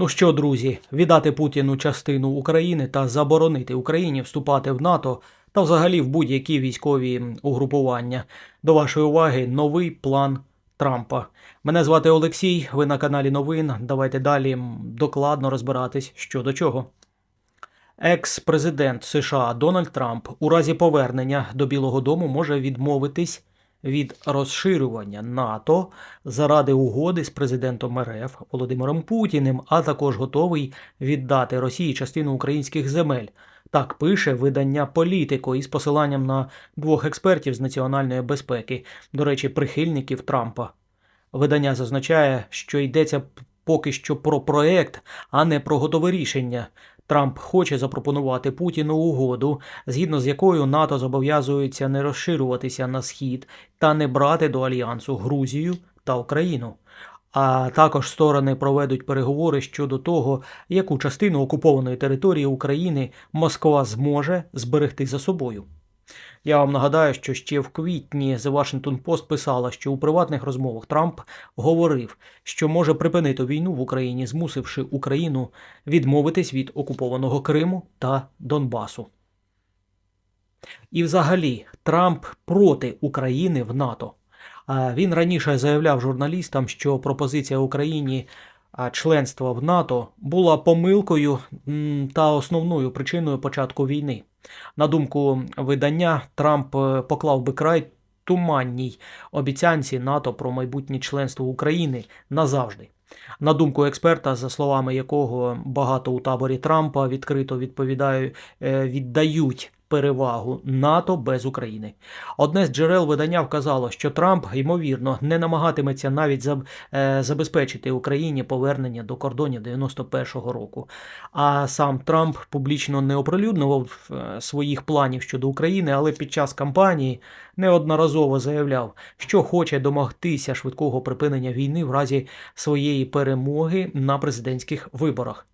Ну що, друзі, віддати Путіну частину України та заборонити Україні вступати в НАТО та взагалі в будь-які військові угрупування. До вашої уваги новий план Трампа. Мене звати Олексій. Ви на каналі Новин. Давайте далі докладно розбиратись що до чого. Екс-президент США Дональд Трамп у разі повернення до Білого Дому може відмовитись від розширювання НАТО заради угоди з президентом РФ Володимиром Путіним, а також готовий віддати Росії частину українських земель. Так пише видання Політико із посиланням на двох експертів з національної безпеки, до речі, прихильників Трампа. Видання зазначає, що йдеться поки що про проект, а не про готове рішення. Трамп хоче запропонувати Путіну угоду, згідно з якою НАТО зобов'язується не розширюватися на схід та не брати до альянсу Грузію та Україну. А також сторони проведуть переговори щодо того, яку частину окупованої території України Москва зможе зберегти за собою. Я вам нагадаю, що ще в квітні The Washington Post писала, що у приватних розмовах Трамп говорив, що може припинити війну в Україні, змусивши Україну відмовитись від окупованого Криму та Донбасу. І взагалі Трамп проти України в НАТО. Він раніше заявляв журналістам, що пропозиція Україні членства в НАТО була помилкою та основною причиною початку війни. На думку видання, Трамп е, поклав би край туманній обіцянці НАТО про майбутнє членство України назавжди. На думку експерта, за словами якого багато у таборі Трампа відкрито відповідають, е, віддають перевагу НАТО без України. Одне з джерел видання вказало, що Трамп, ймовірно, не намагатиметься навіть е, забезпечити Україні повернення до кордонів 91-го року. А сам Трамп публічно не оприлюднював е, своїх планів щодо України, але під час кампанії неодноразово заявляв, що хоче домогтися швидкого припинення війни в разі своєї перемоги на президентських виборах.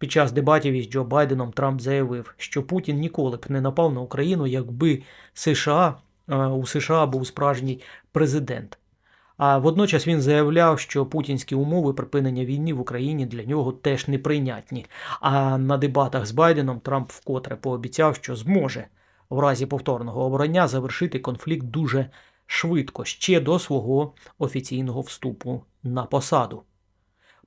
Під час дебатів із Джо Байденом Трамп заявив, що Путін ніколи б не напав на Україну, якби США е, у США був справжній президент. А водночас він заявляв, що путінські умови припинення війни в Україні для нього теж неприйнятні. А на дебатах з Байденом Трамп вкотре пообіцяв, що зможе в разі повторного обрання завершити конфлікт дуже швидко, ще до свого офіційного вступу на посаду.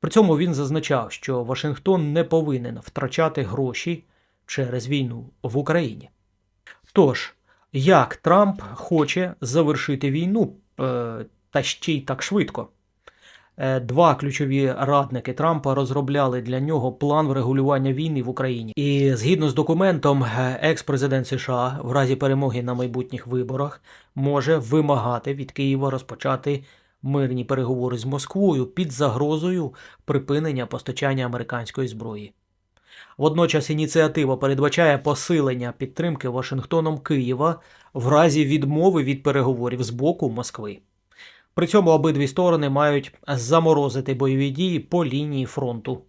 При цьому він зазначав, що Вашингтон не повинен втрачати гроші через війну в Україні. Тож, як Трамп хоче завершити війну е, та ще й так швидко? Е, Два ключові радники Трампа розробляли для нього план врегулювання війни в Україні. І згідно з документом, е, екс-президент США в разі перемоги на майбутніх виборах може вимагати від Києва розпочати мирні переговори з Москвою під загрозою припинення постачання американської зброї. Водночас ініціатива передбачає посилення підтримки Вашингтоном Києва в разі відмови від переговорів з боку Москви. При цьому обидві сторони мають заморозити бойові дії по лінії фронту.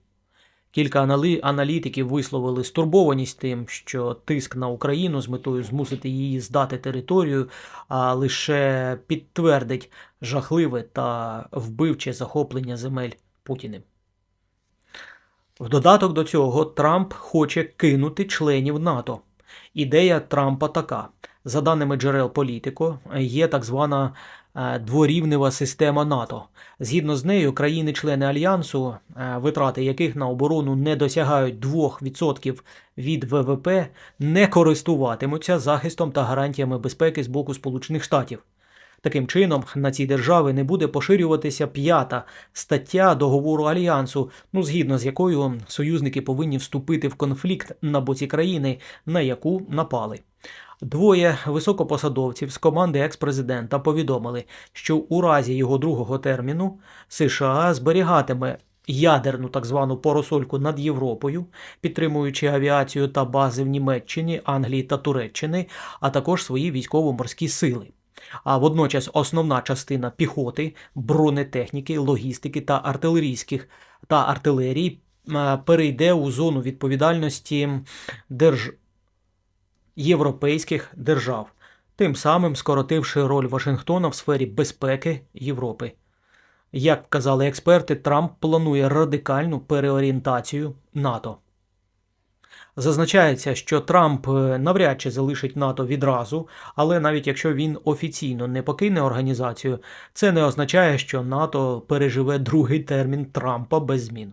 Кілька аналітиків висловили стурбованість тим, що тиск на Україну з метою змусити її здати територію, а лише підтвердить жахливе та вбивче захоплення земель Путіним. В додаток до цього Трамп хоче кинути членів НАТО. Ідея Трампа така: за даними джерел Політико, є так звана дворівнева система НАТО. Згідно з нею, країни-члени альянсу, е, витрати яких на оборону не досягають 2% від ВВП, не користуватимуться захистом та гарантіями безпеки з боку Сполучених Штатів. Таким чином, на ці держави не буде поширюватися п'ята стаття договору альянсу, ну згідно з якою союзники повинні вступити в конфлікт на боці країни, на яку напали. Двоє високопосадовців з команди екс-президента повідомили, що у разі його другого терміну США зберігатиме ядерну так звану поросольку над Європою, підтримуючи авіацію та бази в Німеччині, Англії та Туреччини, а також свої військово-морські сили. А водночас основна частина піхоти, бронетехніки, логістики та артилерійських та артилерії е, перейде у зону відповідальності держ... європейських держав, тим самим скоротивши роль Вашингтона в сфері безпеки Європи. Як казали експерти, Трамп планує радикальну переорієнтацію НАТО. Зазначається, що Трамп е, навряд чи залишить НАТО відразу, але навіть якщо він офіційно не покине організацію, це не означає, що НАТО переживе другий термін Трампа без змін.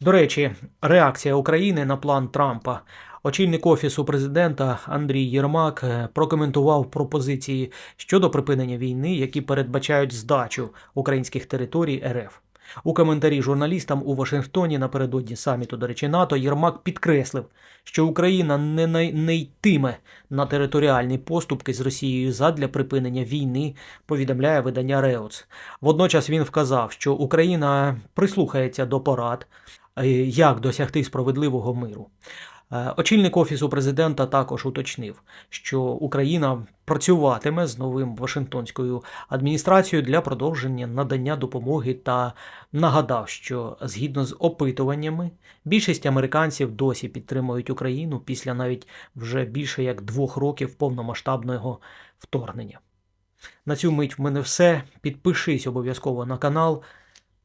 До речі, реакція України на план Трампа. Очільник офісу президента Андрій Єрмак е, прокоментував пропозиції щодо припинення війни, які передбачають здачу українських територій РФ. У коментарі журналістам у Вашингтоні напередодні саміту, до речі, НАТО Єрмак підкреслив, що Україна не, не йтиме на територіальні поступки з Росією задля припинення війни, повідомляє видання Реуц. Водночас він вказав, що Україна прислухається до порад, е, як досягти справедливого миру. Е, Очільник офісу президента також уточнив, що Україна працюватиме з новим Вашингтонською адміністрацією для продовження надання допомоги та нагадав, що згідно з опитуваннями більшість американців досі підтримують Україну після навіть вже більше як двох років повномасштабного вторгнення. На цю мить в мене все. Підпишись обов'язково на канал.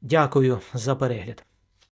Дякую за перегляд.